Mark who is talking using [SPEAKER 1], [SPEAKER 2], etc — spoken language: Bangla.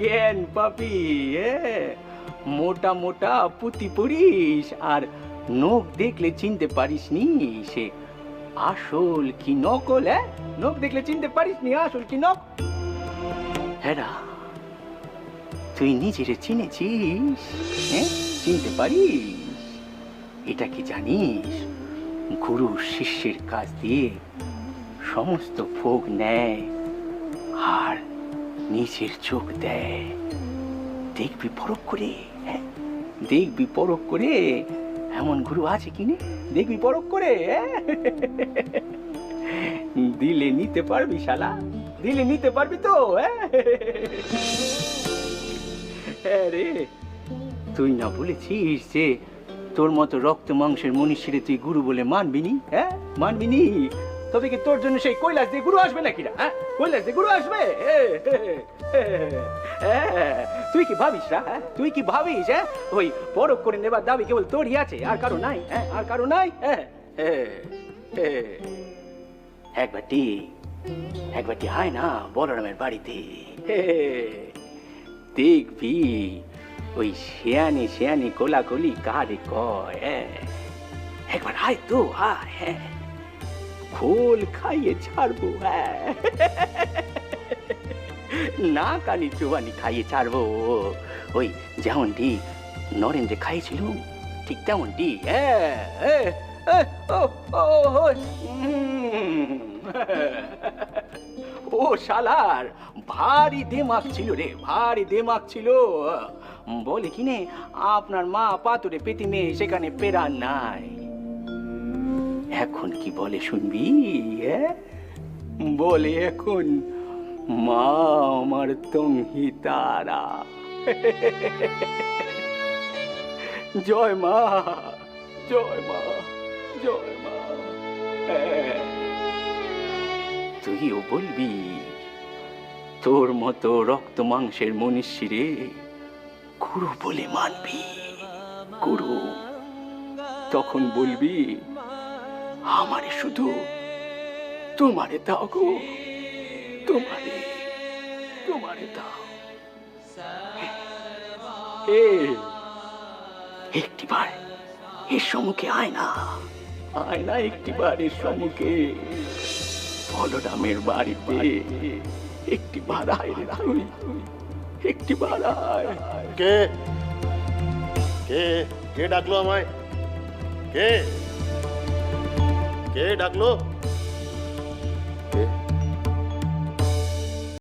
[SPEAKER 1] জ্ঞান পাপি মোটা মোটা পুঁতি পড়িস, আর নখ দেখলে চিনতে পারিস নি সে। আসল কি নকল হ্যাঁ নখ দেখলে চিনতে পারিস নি আসল কি নক? হ্যাঁ তুই নিজেরে চিনেছিস হ্যাঁ চিনতে পারিস? এটা কি জানিস? গুরু শিষ্যের কাছ দিয়ে সমস্ত ভোগ নেয়, আর নিজের চোখ দেয় দেখবি পরখ করে হ্যাঁ? দেখবি পরখ করে, এমন গুরু আছে কিনে দেখবি পরখ করে হ্যাঁ? দিলে নিতে পারবি শালা, দিলে নিতে পারবি তো হ্যাঁ? রে, তুই না বলেছিস যে তোর মতো রক্ত মাংসের মনীষীরে তুই গুরু বলে মানবি নি হ্যাঁ মানবি নি তবে কি তোর জন্য সেই কৈলাস দিয়ে গুরু আসবে নাকি না হ্যাঁ? কৈলাস দিয়ে গুরু আসবে? হ্যাঁ, তুই কি ভাবিস না হ্যাঁ? তুই কি ভাবিস হ্যাঁ? ওই পরক করে নেবার দাবি কেবল তোরই আছে আর কারও নাই হ্যাঁ? আর কারও নাই হ্যাঁ। একবারটি একবারটি আয় না বলরামের বাড়িতে। দেখবি ওই শেয়ানি শেয়ানি কোলাকুলি কারে কয় হ্যাঁ। একবার আয় তো আয় হ্যাঁ? খোল খাইয়ে ছাড়বো হ্যাঁ। না কানি চুবানি খাইয়ে ছাড়বো। ওই যেমনটি নরেন্দ্রে খাইয়েছিল ঠিক তেমনটি হ্যাঁ হ্যাঁ, হ্যাঁ, ও, শালার ভারী দেমাক ছিল রে ভারী দেমাক ছিল। বলে কিনে আপনার মা পাতুরে পেতি মেয়ে সেখানে পেরা নাই। এখন কি বলে শুনবি? বলে এখন, মা আমার তুমি তারা জয় মা জয় মা জয় মা। তুইও বলবি, তোর মতো রক্ত মাংসের মনীষীরে গুরু বলে মানবি, গুরু তখন বলবি আমারে শুধু তোমারে দাও গো। তোমারে তোমারে দাও। একটিবার এর সম্মুখে আয় না। আয় না একটিবার এর সম্মুখে। বলরামের বাড়িতে একটি বাড়ায় রে তুই একটি বাড়ায়
[SPEAKER 2] কে? কে? কে ডাকলো আমায়? কে? কে ডাকলো